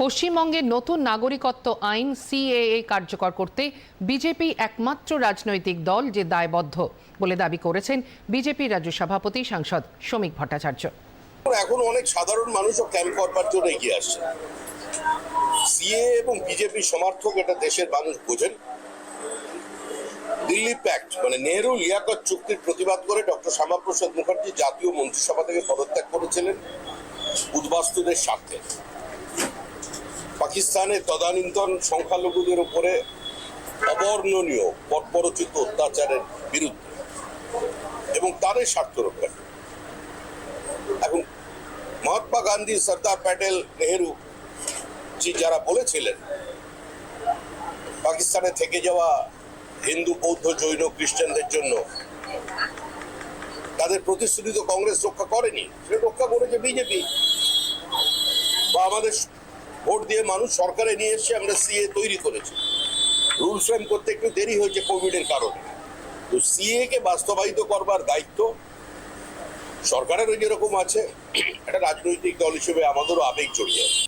পশ্চিমবঙ্গের নতুন নাগরিকত্ব আইন সিএএ কার্যকর করতে বিজেপি একমাত্র রাজনৈতিক দল যে দায়বদ্ধ বলে দাবি করেছেন বিজেপি রাজ্য সভাপতি সাংসদ শ্রমিক ভট্টাচার্য। এখন অনেক সাধারণ মানুষও ক্যাম্প করবার জন্য এগিয়ে আসছে। সিএ এবং বিজেপি সমর্থক এটা দেশের মানুষ বোঝেন। দিল্লি প্যাক্ট মানে নেহরু লিয়াকত চুক্তির প্রতিবাদ করে ডক্টর শ্যামাপ্রসাদ মুখার্জি জাতীয় মন্ত্রিসভা থেকে পদত্যাগ করেছিলেন। উদ্বাস্তুদের স্বার্থে। পাকিস্তানের তদানীন্তন সংখ্যালঘুদের উপরে অবর্ণনীয় বর্বরচিত অত্যাচারের বিরুদ্ধে এবং তাদের স্বার্থ রক্ষা এখন মহাত্মা গান্ধী, সর্দার প্যাটেল, নেহেরু জি যারা বলেছিলেন, পাকিস্তানে থেকে যাওয়া হিন্দু, বৌদ্ধ, জৈন, খ্রিস্টানদের জন্য তাদের প্রতিশ্রুতি তো কংগ্রেস রক্ষা করেনি। রক্ষা করেছে বিজেপি। বা আমাদের ভোট দিয়ে মানুষ সরকারে নিয়ে এসছে আমরা সিএ তৈরি করেছি। রুল ফ্রেম করতে একটু দেরি হয়েছে কোভিডের কারণে। তো সিএ কে বাস্তবায়িত করবার দায়িত্ব সরকারের ওই যেরকম আছে, একটা রাজনৈতিক দল হিসেবে আমাদেরও আবেগ জড়িয়ে আছে।